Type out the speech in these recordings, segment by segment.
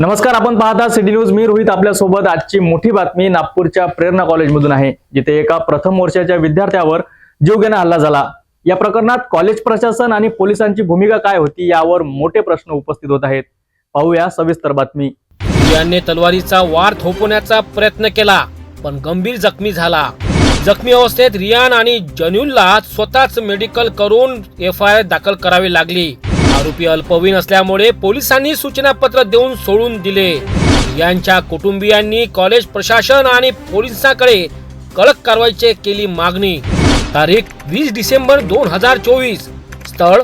नमस्कार आपण पाहता सिटी न्यूज. मी रोहित आपल्यासोबत. आजची मोठी बातमी नागपूरच्या प्रेरणा कॉलेजमधून आहे. जिथे एका प्रथम वर्षाच्या विद्यार्थ्यावर जीवघेणा हल्ला झाला. या प्रकरणात कॉलेज प्रशासन आणि पोलिसांची भूमिका काय होती यावर मोठे प्रश्न उपस्थित होत आहेत. पाहूया सविस्तर बातमी. यांनी तलवारीचा वार थोपवण्याचा प्रयत्न केला पण गंभीर जखमी झाला. जखमी अवस्थेत रियान आणि जन्यूलला स्वतःच मेडिकल करून एफ आय आर दाखल करावी लागली. आरोपी अल्पवयीन असल्यामुळे पोलिसांनी सूचना पत्र देऊन सोडून दिले. यांच्या कुटुंबियांनी कॉलेज प्रशासन आणि पोलिसांकडे कडक कारवाईचे केली मागणी. तारीख वीस डिसेंबर दोन हजार चोवीस. स्थळ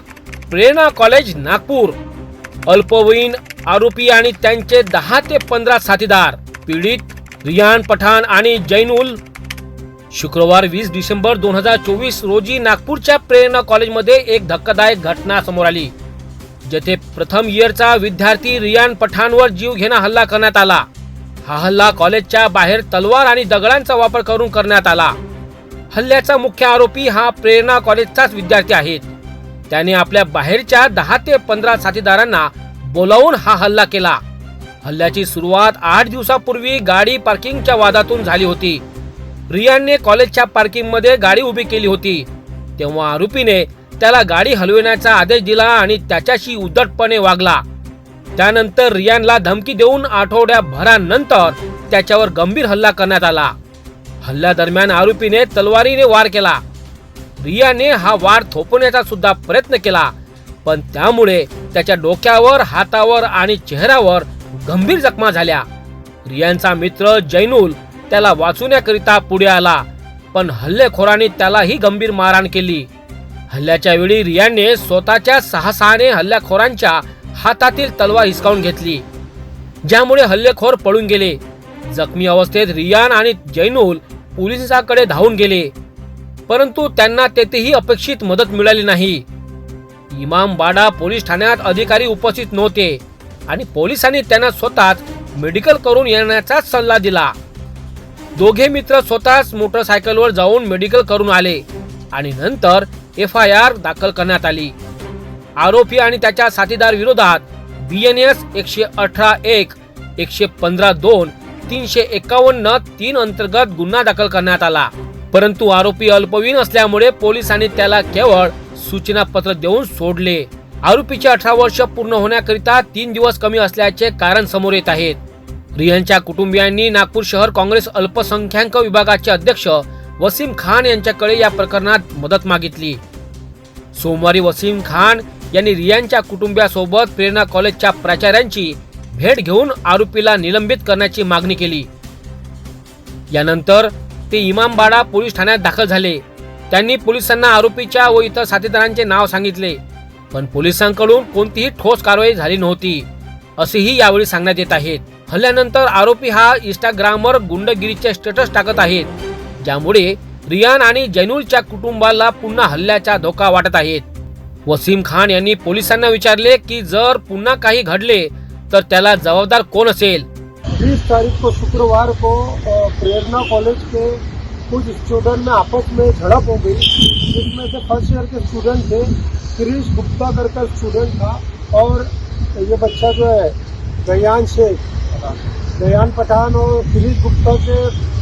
प्रेरणा कॉलेज नागपूर. अल्पवयीन आरोपी आणि त्यांचे दहा ते पंधरा साथीदार पीडित रियान पठाण आणि जैनुल. शुक्रवार वीस डिसेंबर दोन हजार चोवीस रोजी नागपूरच्या प्रेरणा कॉलेजमध्ये एक धक्कादायक घटना समोर आली. जेथे प्रथम इयरचा विद्यार्थी रियान पठाणवर जीव घेणा हल्ला करण्यात आला. हा हल्ला कॉलेजच्या बाहेर तलवार आणि दगडांचा वापर करून करण्यात आला. हल्ल्याचा मुख्य आरोपी हा प्रेरणा कॉलेजचाच विद्यार्थी आहेत. त्याने आपल्या बाहेरच्या दहा ते पंधरा साथीदारांना बोलावून हा हल्ला केला. हल्ल्याची सुरुवात आठ दिवसापूर्वी गाडी पार्किंगच्या वादातून झाली होती. रियानने कॉलेजच्या पार्किंगमध्ये गाडी उभी केली होती. तेव्हा आरोपीने त्याला गाडी हलविण्याचा आदेश दिला आणि त्याच्याशी उद्धटपणे वागला. त्यानंतर रियानला धमकी देऊन आठवड्याभरानंतर त्याच्यावर गंभीर हल्ला करण्यात आला. हल्ल्यादरम्यान आरोपीने तलवारीने वार केला. रियाने हा वार थोपवण्याचा सुद्धा प्रयत्न केला पण त्यामुळे त्याच्या डोक्यावर हातावर आणि चेहऱ्यावर गंभीर जखमा झाल्या. रियांचा मित्र जैनुल त्याला वाचवण्याकरिता पुढे आला पण हल्लेखोरांनी त्यालाही गंभीर मारहाण केली. हल्ल्याच्या वेळी रियाने स्वतःच्या साहसाने हल्ल्याखोरांच्या हातातील तलवार हिसकावून घेतली ज्यामुळे हल्लेखोर पळून गेले. जखमी अवस्थेत रियान आणि जैनुल पोलिसांकडे धावून गेले परंतु त्यांना तेथेही अपेक्षित मदत मिळाली नाही. इमामबाडा पोलीस ठाण्यात अधिकारी उपस्थित नव्हते आणि पोलिसांनी त्यांना स्वतःच मेडिकल करून येण्याचा सल्ला दिला. दोघे मित्र स्वतःच मोटरसायकलवर जाऊन मेडिकल करून आले आणि नंतर एफ आय आर दाखल करण्यात आली. आरोपी आणि त्याच्या साथीदार विरोधात बी एन एस एकशे अठरा एक एकशे पंधरा दोन तीनशे एकावन्न तीन अंतर्गत गुन्हा दाखल करण्यात आला. परंतु आरोपी अल्पवयीन असल्यामुळे पोलिसांनी त्याला केवळ सूचना पत्र देऊन सोडले. आरोपीचे अठरा वर्ष पूर्ण होण्याकरिता तीन दिवस कमी असल्याचे कारण समोर येत आहेत. रियांच्या कुटुंबियांनी नागपूर शहर काँग्रेस अल्पसंख्याक विभागाचे अध्यक्ष वसीम खान यांच्याकडे या प्रकरणात मदत मागितली. सोमवारी वसीम खान यांनी रियांच्या कुटुंबियासोबत प्रेरणा कॉलेजच्या प्राचार्यांची भेट घेऊन आरोपीला निलंबित करण्याची मागणी केली. यानंतर ते इमामबाडा पोलीस ठाण्यात दाखल झाले. त्यांनी पोलिसांना आरोपीच्या व इतर साथीदारांचे नाव सांगितले पण पोलिसांकडून कोणतीही ठोस कारवाई झाली नव्हती असेही यावेळी सांगण्यात येत आहेत हल्ल्यानंतर आरोपी हा इंस्टाग्रामवर गुंडगिरीचे स्टेटस टाकत आहेत. ज्यामुळे रियान आणि जैनुलच्या कुटुंबाला पुन्हा हल्ल्याचा धोका वाटत आहेत वसीम खान यांनी पोलिसांना विचारले की जर पुन्हा काही घडले तर त्याला जबाबदार कोण असेल? बीस तारीख को शुक्रवार को प्रेरणा कॉलेज के कुछ स्टूडेंट में आपस में झड़प हो गई। जिसमें से फर्स्ट ईयर के स्टूडेंट थे क्रिश गुप्ता करके स्टूडेंट था और ये बच्चा जो है गयान शेख गयान पठान और क्रिश गुप्ता के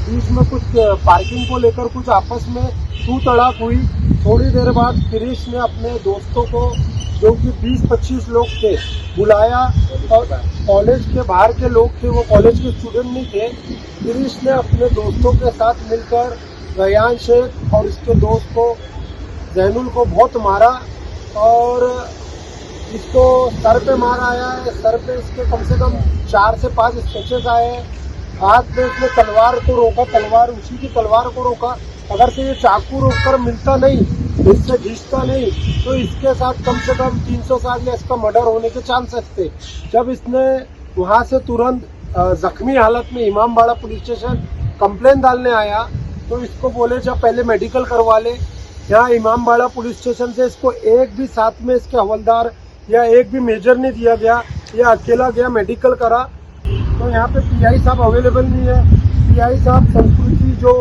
बीच में कुछ पार्किंग को लेकर कुछ आपस में तू तड़ाक हुई। थोड़ी देर बाद क्रिश ने अपने दोस्तों को, जो कि 20-25 लोग थे, बुलाया और कॉलेज के बाहर के लोग थे, वो कॉलेज के स्टूडेंट नहीं थे। गिरीश ने अपने दोस्तों के साथ मिलकर रयान शेख और इसके दोस्त को, जैनुल को बहुत मारा और इसको सर पे मार आया है। सर पे इसके कम से कम चार से पाँच स्केचेस आए हैं। हाथ में इसने तलवार को रोका, तलवार उसी की तलवार को रोका। अगर से ये चाकू रोक कर मिलता नहीं, इससे घिसता नहीं तो इसके साथ कम से कम 300 साल या इसका मर्डर होने के चांसेस थे। जब इसने वहाँ से तुरंत जख्मी हालत में इमामबाड़ा पुलिस स्टेशन कंप्लेन डालने आया तो इसको बोले जब पहले मेडिकल करवा ले। यहाँ इमामबाड़ा पुलिस स्टेशन से इसको एक भी साथ में इसके हवलदार या एक भी मेजर नहीं दिया गया, या अकेला गया मेडिकल करा तो यहाँ पे पीआई साहब अवेलेबल नहीं है। पीआई साहब संस्कृति जो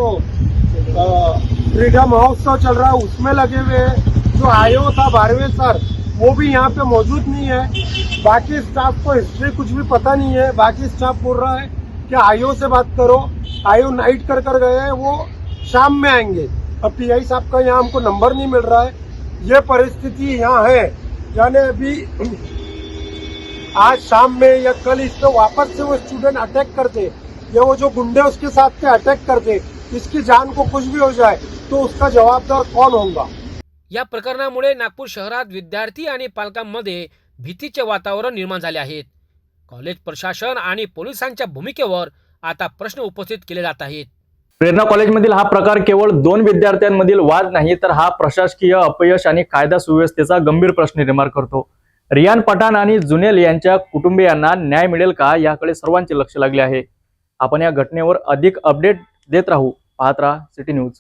क्रीडा महोत्सव चल रहा है, उसमें लगे हुए हैं। जो आयो था बारहवें सर, वो भी यहाँ पे मौजूद नहीं है। बाकी स्टाफ को हिस्ट्री कुछ भी पता नहीं है। बाकी स्टाफ बोल रहा है कि आयो से बात करो। आयो नाइट कर कर गए हैं, वो शाम में आएँगे। अब पीआई साहब का यहाँ हमको नंबर नहीं मिल रहा है। ये परिस्थिति यहाँ है। यानी अभी आज शाम में या कल इसको वापस से वो स्टूडेंट अटैक करते या वो जो गुंडे उसके साथ के अटैक करते इसकी जान को कुछ भी हो जाए तो उसका जवाबदार कौन होगा? या प्रकरणामुळे नागपूर शहरात विद्यार्थी आणि पालकांमध्ये भीतीचे वातावरण निर्माण झाले आहेत कॉलेज प्रशासन आणि पोलिसांच्या भूमिकेवर आता प्रश्न उपस्थित केले जात आहेत. प्रेरणा कॉलेजमधील हा प्रकार केवळ दोन विद्यार्थ्यांमधील वाद नाही तर हा प्रशासकीय अपयश आणि कायदा सुव्यवस्थेचा गंभीर प्रश्न निर्माण करतो. रियान पठाण आणि जुनेल यांच्या कुटुंबियांना न्याय मिळेल का याकडे सर्वांचे लक्ष लागले आहे. आपण या घटनेवर अधिक अपडेट देत राहू. पाहत राहा सिटी न्यूज.